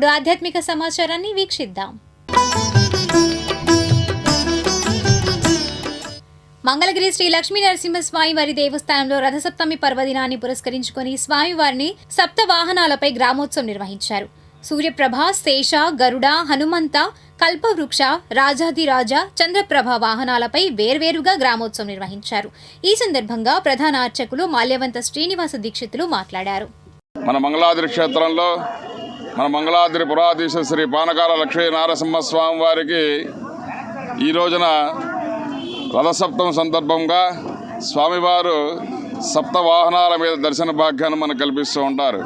ఇప్పుడు ఆధ్యాత్మిక సమాచారాన్ని వీక్షిద్దాం. మంగళగిరి శ్రీ లక్ష్మీ నరసింహస్వామి వారి దేవస్థానంలో రథసప్తమి పర్వదినాన్ని పురస్కరించుకొని స్వామివారిని సప్త వాహనాలపై గ్రామోత్సవం నిర్వహించారు. సూర్యప్రభ శేష గరుడ హనుమంత కల్పవృక్ష రాజాదిరాజ చంద్రప్రభ వాహనాలపై వేర్వేరుగా గ్రామోత్సవం నిర్వహించారు. ఈ సందర్భంగా ప్రధాన అర్చకులు మాల్యవంత శ్రీనివాస దీక్షితులు మాట్లాడారు. మన మంగళాద్రి క్షేత్రంలో మన మంగళాద్రి పురాధీశ శ్రీ పానకాల లక్ష్మీ నారసింహస్వామి వారికి ఈ రోజున రథసప్తమ సందర్భంగా స్వామివారు సప్త వాహనాల మీద దర్శన భాగ్యాన్ని మనకు కల్పిస్తూ ఉంటారు.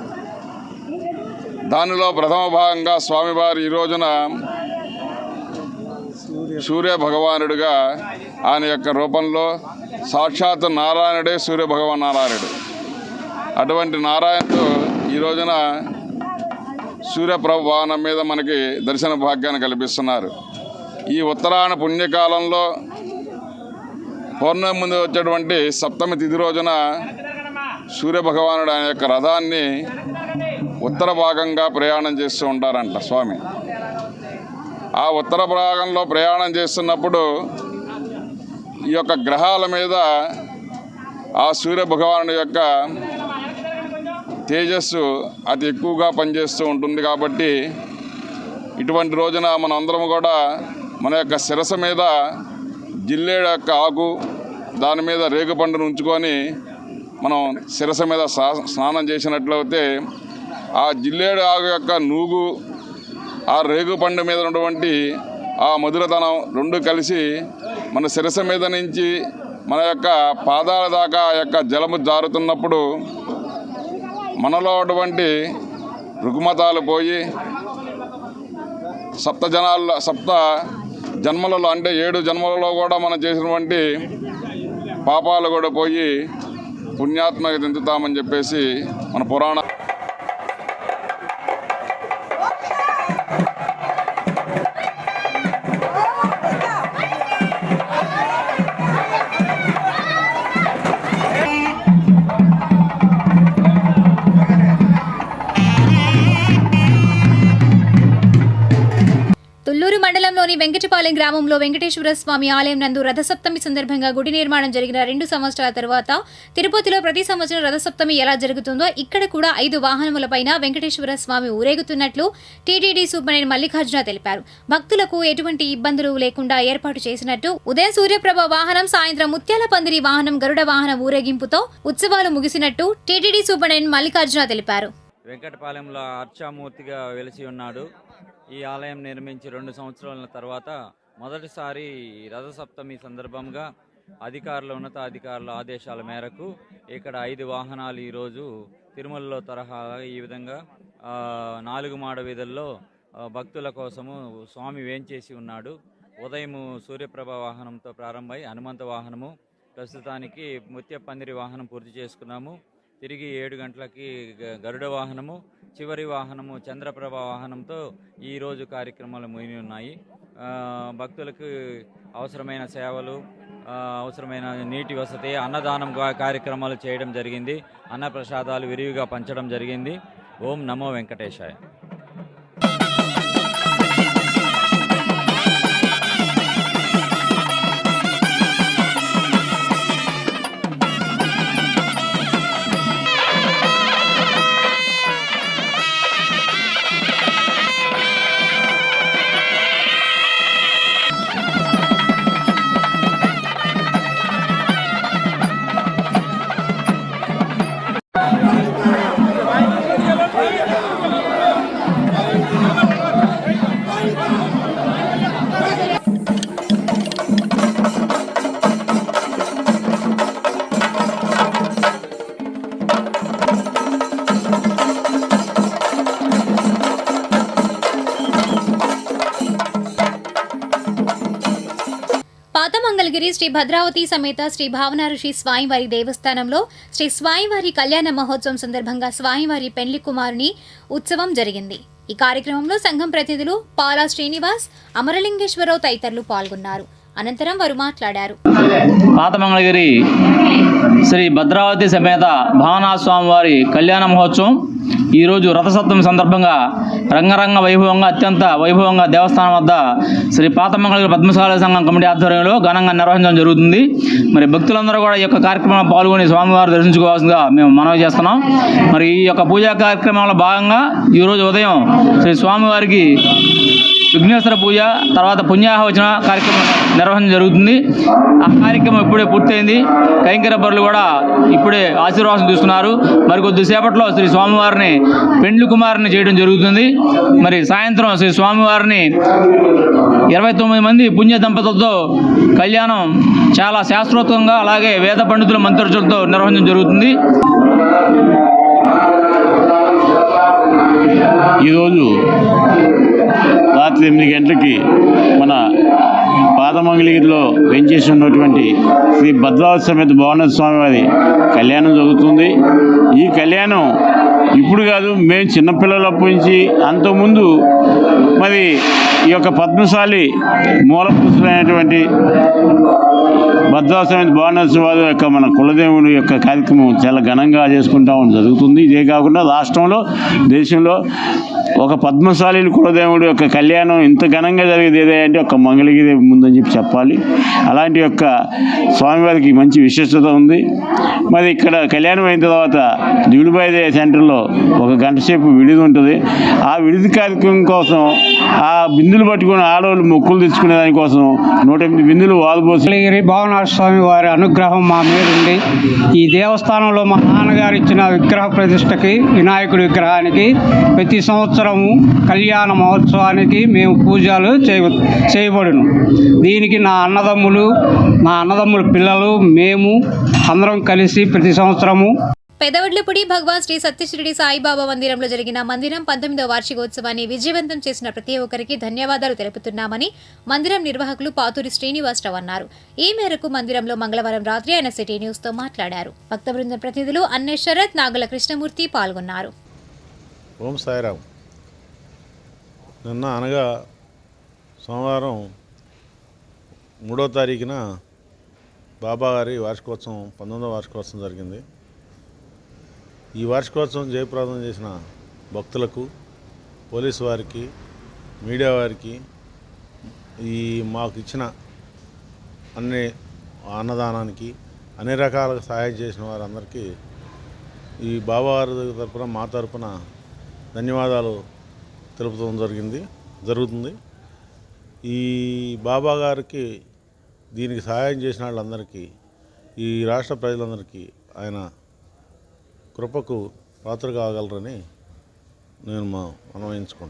దానిలో ప్రథమ భాగంగా స్వామివారు ఈ రోజున సూర్య భగవానుడిగా ఆయన యొక్క రూపంలో సాక్షాత్ నారాయణుడే సూర్య భగవాన్ నారాయణుడు. అటువంటి నారాయణుడు ఈ రోజున సూర్యప్రభు వాహనం మీద మనకి దర్శన భాగ్యాన్ని కల్పిస్తున్నారు. ఈ ఉత్తరాయణ పుణ్యకాలంలో పౌర్ణమి ముందు వచ్చేటువంటి సప్తమి తిథి రోజున సూర్యభగవానుడు ఆయన యొక్క రథాన్ని ఉత్తర భాగంగా ప్రయాణం చేస్తూ ఉంటారంట స్వామి. ఆ ఉత్తర భాగంలో ప్రయాణం చేస్తున్నప్పుడు ఈ యొక్క గ్రహాల మీద ఆ సూర్యభగవానుడి యొక్క తేజస్సు అతి ఎక్కువగా పనిచేస్తూ ఉంటుంది కాబట్టి ఇటువంటి రోజున మనందరం కూడా మన యొక్క శిరస మీద జిల్లేడు యొక్క ఆకు దాని మీద రేగుపండును ఉంచుకొని మనం శిరస మీద సా- స్నానం చేసినట్లయితే ఆ జిల్లేడు ఆకు యొక్క నూగు ఆ రేగుపండు మీద ఉన్నటువంటి ఆ మధురతనం రెండు కలిసి మన శిరస మీద నుంచి మన యొక్క పాదాల దాకా ఆ యొక్క జలము జారుతున్నప్పుడు మనలో అటువంటి రుగ్మతాలు పోయి సప్త జనాల్లో సప్త జన్మలలో అంటే ఏడు జన్మలలో కూడా మనం చేసినటువంటి పాపాలు కూడా పోయి పుణ్యాత్మక చెందుతామని చెప్పేసి మన పురాణ తుళ్ళూరు వెంకటపాలెం గ్రామంలో వెంకటేశ్వర స్వామి ఆలయం నందు రథసప్తమి సందర్భంగా గుడి నిర్మాణం జరిగిన రెండు సంవత్సరాల తర్వాత తిరుపతిలో ప్రతి సంవత్సరం రథసప్తమి ఎలా జరుగుతుందో ఇక్కడ కూడా ఐదు వాహనములపైన వెంకటేశ్వర స్వామి ఊరేగుతున్నట్లు టీటీడీ సూపరింటెండెంట్ మల్లికార్జున తెలిపారు. భక్తులకు ఎటువంటి ఇబ్బందులు లేకుండా ఏర్పాటు చేసినట్టు ఉదయం సూర్యప్రభ వాహనం సాయంత్రం ముత్యాల పందిరి వాహనం గరుడ వాహనం ఊరేగింపుతో ఉత్సవాలు ముగిసినట్టు టీటీడీ సూపరింటెండెంట్ మల్లికార్జున తెలిపారు. వెంకటపాలెంలో అర్చామూర్తిగా వెలిసి ఉన్నాడు. ఈ ఆలయం నిర్మించి రెండు సంవత్సరాల తర్వాత మొదటిసారి రథసప్తమి సందర్భంగా అధికారుల ఉన్నతాధికారుల ఆదేశాల మేరకు ఇక్కడ ఐదు వాహనాలు ఈరోజు తిరుమలలో తరహా ఈ విధంగా నాలుగు మాడ వీధుల్లో భక్తుల కోసము స్వామి వేంచేసి ఉన్నాడు. ఉదయం సూర్యప్రభ వాహనంతో ప్రారంభమై హనుమంత వాహనము ప్రస్తుతానికి ముత్యపందిరి వాహనం పూర్తి చేసుకున్నాము. తిరిగి ఏడు గంటలకి గ- గరుడ వాహనము చివరి వాహనము చంద్రప్రభ వాహనంతో ఈరోజు కార్యక్రమాలు ముగిని ఉన్నాయి. భక్తులకు అవసరమైన సేవలు అవసరమైన నీటి వసతి అన్నదానం కార్యక్రమాలు చేయడం జరిగింది. అన్న ప్రసాదాలు విరివిగా పంచడం జరిగింది. ఓం నమో వెంకటేశాయ. శ్రీ భద్రావతి సమేత శ్రీ భావన స్వామివారి దేవస్థానంలో శ్రీ స్వామివారి కళ్యాణ మహోత్సవం సందర్భంగా స్వామివారి పెండ్లి కుమారుని ఉత్సవం జరిగింది. ఈ కార్యక్రమంలో సంఘం ప్రతినిధులు పాలా శ్రీనివాస్ అమరలింగేశ్వరరావు తదితరులు పాల్గొన్నారు. అనంతరం వారు మాట్లాడారు. పాత మంగళగిరి శ్రీ భద్రావతి సమేత భావనాస్వామి వారి కళ్యాణ మహోత్సవం ఈరోజు రథసప్తమి సందర్భంగా రంగరంగ వైభవంగా అత్యంత వైభవంగా దేవస్థానం వద్ద శ్రీ పాత మంగళగిరి పద్మశాల సంఘం కమిటీ ఆధ్వర్యంలో ఘనంగా నిర్వహించడం జరుగుతుంది. మరి భక్తులందరూ కూడా ఈ యొక్క కార్యక్రమంలో పాల్గొని స్వామివారు దర్శించుకోవాల్సిందిగా మేము మనవి చేస్తున్నాం. మరి ఈ యొక్క పూజా కార్యక్రమంలో భాగంగా ఈరోజు ఉదయం శ్రీ స్వామివారికి విఘ్నేశ్వర పూజ తర్వాత పుణ్యాహవచన కార్యక్రమం నిర్వహణ జరుగుతుంది. ఆ కార్యక్రమం ఇప్పుడే పూర్తయింది. కైంకర బరులు కూడా ఇప్పుడే ఆశీర్వాదం తీసుకున్నారు. మరి కొద్దిసేపట్లో శ్రీ స్వామివారిని పెండ్లి కుమారుని చేయడం జరుగుతుంది. మరి సాయంత్రం శ్రీ స్వామివారిని ఇరవై తొమ్మిది మంది పుణ్య దంపతులతో కళ్యాణం చాలా శాస్త్రోత్తంగా అలాగే వేద పండితుల మంత్రులతో నిర్వహించడం జరుగుతుంది. ఈరోజు రాత్రి ఎనిమిది గంటలకి మన పాదమంగళగిరిలో వెంచేసి ఉన్నటువంటి శ్రీ భద్రావతి సమేత భువనేశ్వర స్వామి వారి కళ్యాణం జరుగుతుంది. ఈ కళ్యాణం ఇప్పుడు కాదు మేము చిన్నపిల్లలప్పటి నుంచి అంతకుముందు మరి ఈ యొక్క పద్మశాలి మూల భద్రాసమైన భద్రావతి భువనేశ్వర యొక్క మన కులదేవుని యొక్క కార్యక్రమం చాలా ఘనంగా చేసుకుంటా జరుగుతుంది. ఇదే కాకుండా రాష్ట్రంలో దేశంలో ఒక పద్మశాలి కులదేవుడు యొక్క కళ్యాణం ఇంత ఘనంగా జరిగేది ఏదే ఒక మంగళగిరి ముందని చెప్పి చెప్పాలి. అలాంటి యొక్క స్వామివారికి మంచి విశిష్టత ఉంది. మరి ఇక్కడ కళ్యాణం అయిన తర్వాత దిగుడుబాయిదే సెంటర్లో ఒక గంట సేపు విడిది ఉంటుంది. ఆ విడిది కార్యక్రమం కోసం ఆ బిందులు పట్టుకుని ఆడవాళ్ళు మొక్కులు తెచ్చుకునే దానికోసం నూట ఎనిమిది బిందులు వాల్పోసి భావనాథ స్వామి వారి అనుగ్రహం మా మీద ఉంది. ఈ దేవస్థానంలో మా నాన్నగారు ఇచ్చిన విగ్రహ ప్రతిష్టకి వినాయకుడి విగ్రహానికి ప్రతి సంవత్సరము కళ్యాణ మహోత్సవానికి మేము పూజలు చేయ చేయబడును. దీనికి నా అన్నదమ్ములు నా అన్నదమ్ముల పిల్లలు మేము అందరం కలిసి ప్రతి సంవత్సరము పెదవడ్లపూడి భగవాన్ శ్రీ సత్యశ్రీడి సాయిబాబా మందిరంలో జరిగిన మందిరం పంతొమ్మిదవ వార్షికోత్సవాన్ని విజయవంతం చేసిన ప్రతి ఒక్కరికి ధన్యవాదాలు తెలుపుతున్నామని మందిరం నిర్వాహకులు పాతూరి శ్రీనివాసరావు అన్నారు. ఈ మేరకు మందిరంలో మంగళవారం రాత్రి ఆయన సిటీ న్యూస్తో మాట్లాడారు. భక్త బృందం ప్రతినిధులు అన్నే శరత్ నాగుల కృష్ణమూర్తి పాల్గొన్నారు. ఓం సాయిరామ్. నిన్న అనగా సోమవారం మూడో తారీఖున బాబాగారి వార్షికోత్సవం పంతొమ్మిదవ వార్షికోత్సవం జరిగింది. ఈ వార్షికోత్సవం జయప్రదం చేసిన భక్తులకు పోలీసు వారికి మీడియా వారికి ఈ మాకు ఇచ్చిన అన్ని అన్నదానానికి అన్ని రకాలుగా సహాయం చేసిన వారందరికీ ఈ బాబావారి తరపున మా తరపున ధన్యవాదాలు తెలుపడం జరిగింది జరుగుతుంది. ఈ బాబా గారికి దీనికి సహాయం చేసిన వాళ్ళందరికీ ఈ రాష్ట్ర ప్రజలందరికీ ఆయన కృపకు పాత్ర కాగలరని నేను మా అనువయించుకుంటాను